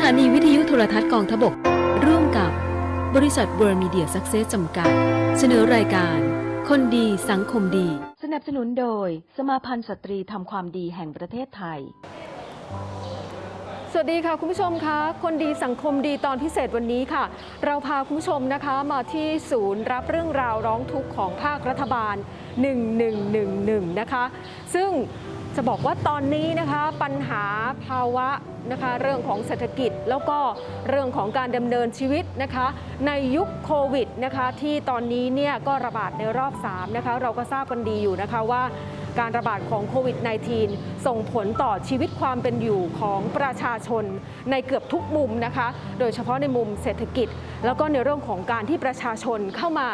ถานีวิทยุโทรทัศน์กองทพบก ร่วมกับบริษัทเวิร์มีเดียซักเซสจำกัด เสนอรายการ คนดีสังคมดี สนับสนุนโดย สมาพันธ์สตรีทำความดีแห่งประเทศไทย สวัสดีค่ะคุณผู้ชมคะคนดีสังคมดีตอนพิเศษวันนี้ค่ะ เราพาคุณผู้ชมนะคะมาที่ศูนย์รับเรื่องราวร้องทุกข์ของภาครัฐบาล 1111 นะคะ ซึ่ง จะบอกว่าตอนนี้นะคะปัญหาภาวะนะคะเรื่องของเศรษฐกิจแล้วก็เรื่องของการดำเนินชีวิตนะคะในยุคโควิดนะคะที่ตอนนี้เนี่ยก็ระบาดในรอบ3นะคะเราก็ทราบกันดีอยู่นะคะว่า การระบาดของโควิด -19 ส่งผลต่อชีวิตความเป็นอยู่ของประชาชนในเกือบทุกมุมนะคะ โดยเฉพาะในมุมเศรษฐกิจ แล้วก็ในเรื่องของการที่ประชาชนเข้ามา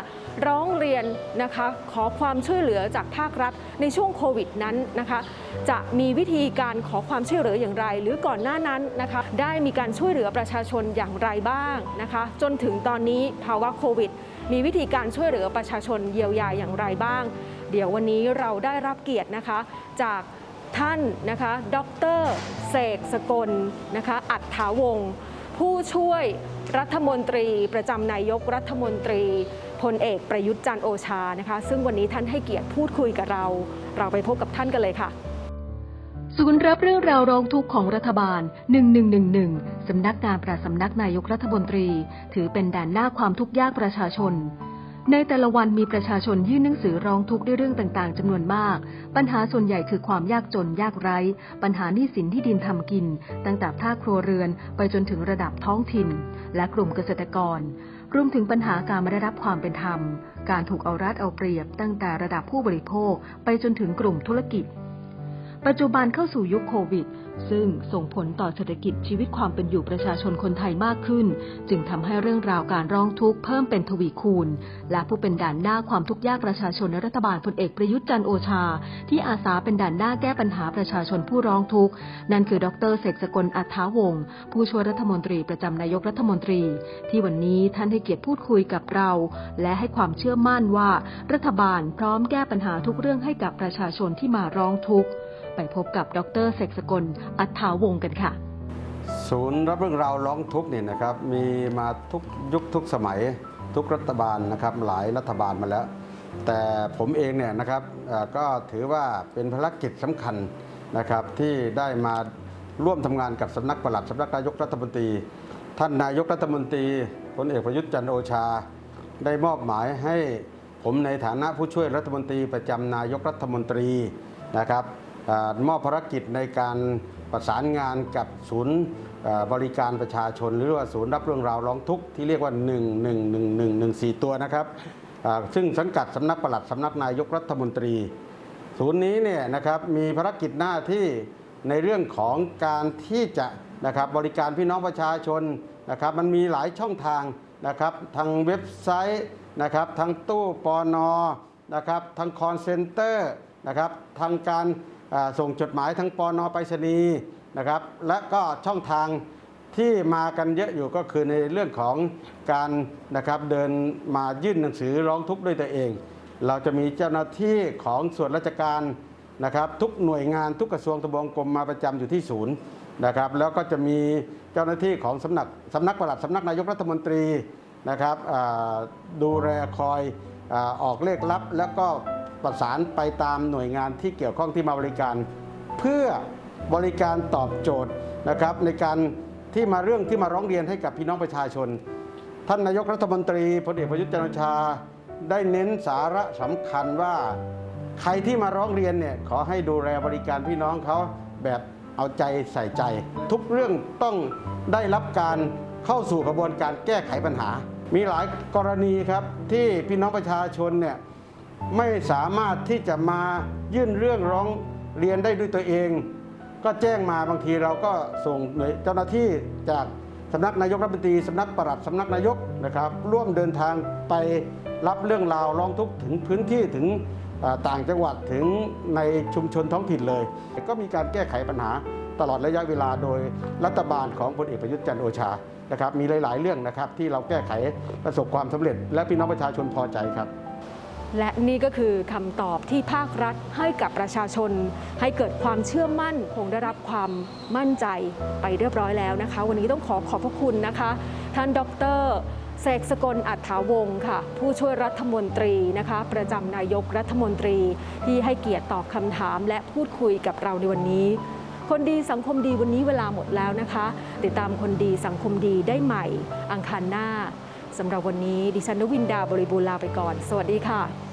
ร้องเรียนนะคะ ขอความช่วยเหลือจากภาครัฐในช่วงโควิดนั้นนะคะ จะมีวิธีการขอความช่วยเหลืออย่างไร หรือก่อนหน้านั้นนะคะ ได้มีการช่วยเหลือประชาชนอย่างไรบ้างนะคะ จนถึงตอนนี้ภาวะโควิดมีวิธีการช่วยเหลือประชาชนเยียวยาอย่างไรบ้าง เดี๋ยววันนี้เราได้รับเกียรตินะคะ จากท่านนะคะ ดรเสกสกลนะคะ อัฏฐาวงศ์ผู้ช่วยรัฐมนตรีประจำนายกรัฐมนตรีพลเอกประยุทธ์จันโอชานะคะ ซึ่งวันนี้ท่านให้เกียรติพูดคุยกับเรา เราไปพบกับท่านกันเลยค่ะศูนย์รับเรื่องราวร้องทุกข์ของรัฐบาล 1111 สำนักงานประสำนักนายกรัฐมนตรี ถือเป็นด่านหน้าความทุกข์ยากประชาชน ในแต่ละวันมีประชาชนยื่นหนังสือร้องทุกข์ด้วยเรื่องต่างๆจำนวนมาก ปัญหาส่วนใหญ่คือความยากจนยากไร้ ปัญหาหนี้สินที่ดินทำกิน ตั้งแต่ภาคครัวเรือนไปจนถึงระดับท้องถิ่น และกลุ่มเกษตรกร รวมถึงปัญหาการไม่ได้รับความเป็นธรรม การถูกเอารัดเอาเปรียบ ตั้งแต่ระดับผู้บริโภค ไปจนถึงกลุ่มธุรกิจ ปัจจุบันเข้าสู่ยุคโควิด ซึ่งส่งผลต่อเศรษฐกิจชีวิตความเป็นอยู่ประชาชนคนไทยมากขึ้น จึงทำให้เรื่องราวการร้องทุกข์เพิ่มเป็นทวีคูณ และผู้เป็นด่านหน้าความทุกข์ยากประชาชนในรัฐบาลพลเอกประยุทธ์จันโอชา ที่อาสาเป็นด่านหน้าแก้ปัญหาประชาชนผู้ร้องทุกข์ นั่นคือ ดรเสกสกลอัฐาวงศ์ผู้ช่วยรัฐมนตรีประจำนายกรัฐมนตรี ที่วันนี้ท่านให้เกียรติพูดคุยกับเรา และให้ความเชื่อมั่นว่า รัฐบาลพร้อมแก้ปัญหาทุกเรื่องให้กับประชาชนที่มาร้องทุกข์ ไปพบกับดรเสกสกล อัฏฐาวงศ์กันค่ะ ศูนย์รับเรื่องราวร้องทุกข์เนี่ยนะครับมีมาทุกยุคทุกสมัยทุกรัฐบาลนะครับหลายรัฐบาลมาแล้ว แต่ผมเองเนี่ยนะครับก็ถือว่าเป็นภารกิจสำคัญนะครับที่ได้มาร่วมทำงานกับสำนักปลัดสำนักนายกรัฐมนตรี ท่านนายกรัฐมนตรีพลเอกประยุทธ์จันโอชา ได้มอบหมายให้ผมในฐานะผู้ช่วยรัฐมนตรีประจำนายกรัฐมนตรีนะครับ มอบภารกิจในการประสานงานกับศูนย์บริการประชาชน หรือว่าศูนย์รับเรื่องราวร้องทุกข์ที่เรียกว่า 1 1 1 1 1 4 ตัวนะครับซึ่งสังกัดสำนักปลัดสำนักนายกรัฐมนตรี ศูนย์นี้เนี่ยนะครับมีภารกิจหน้าที่ในเรื่องของการที่จะนะครับบริการพี่น้องประชาชนนะครับมันมีหลายช่องทางนะครับทางเว็บไซต์นะครับทางตู้ปอนอนะครับทางคอนเซ็นเตอร์นะครับทางการ ส่งจดหมายทางปอนอไปรษณีย์นะครับ และก็ช่องทางที่มากันเยอะอยู่ก็คือในเรื่องของการนะครับเดินมายื่นหนังสือร้องทุกข์ด้วยตัวเอง เราจะมีเจ้าหน้าที่ของส่วนราชการนะครับทุกหน่วยงานทุกกระทรวงทบวงกรมมาประจำอยู่ที่ศูนย์นะครับแล้วก็จะมีเจ้าหน้าที่ของสำนักสำนักปลัดสำนักนายกรัฐมนตรีนะครับดูแลคอยออกเลขลับแล้วก็ ประสานไปตามหน่วยงานที่เกี่ยวข้องที่มาบริการ เพื่อบริการตอบโจทย์นะครับในการที่มาเรื่องที่มาร้องเรียนให้กับพี่น้องประชาชน ท่านนายกรัฐมนตรีพลเอกประยุทธ์จันทร์โอชา ได้เน้นสาระสำคัญว่า ใครที่มาร้องเรียนเนี่ยขอให้ดูแลบริการพี่น้องเขาแบบเอาใจใส่ใจ ทุกเรื่องต้องได้รับการเข้าสู่กระบวนการแก้ไขปัญหา มีหลายกรณีครับที่พี่น้องประชาชนเนี่ย ไม่สามารถที่จะมายื่นเรื่องร้องเรียนได้ด้วยตัวเอง ก็แจ้งมาบางทีเราก็ส่งหน่วยเจ้าหน้าที่จากสำนักนายกรัฐมนตรีสำนักปลัดสำนักนายกนะครับ ร่วมเดินทางไปรับเรื่องราวร้องทุกข์ถึงพื้นที่ถึงต่างจังหวัดถึงในชุมชนท้องถิ่นเลย ก็มีการแก้ไขปัญหาตลอดระยะเวลาโดยรัฐบาลของพลเอกประยุทธ์จันโอชานะครับมีหลาย ๆ เรื่องนะครับที่เราแก้ไขประสบความสำเร็จ และพี่น้องประชาชนพอใจครับ และนี่ก็คือคำตอบที่ภาครัฐให้กับประชาชน ให้เกิดความเชื่อมั่นคงได้รับความมั่นใจไปเรียบร้อยแล้วนะคะ วันนี้ต้องขอขอบพระคุณนะคะ ท่านดรเสกสกลอัฏฐาวงศ์ค่ะ ผู้ช่วยรัฐมนตรีนะคะ ประจำนายกรัฐมนตรีที่ให้เกียรติตอบคำถามและพูดคุยกับเราในวันนี้ คนดีสังคมดีวันนี้เวลาหมดแล้วนะคะ ติดตามคนดีสังคมดีได้ใหม่ อังคารหน้า สำหรับวันนี้ดิฉันนวินดาบริบูรณ์ลาไปก่อน สวัสดีค่ะ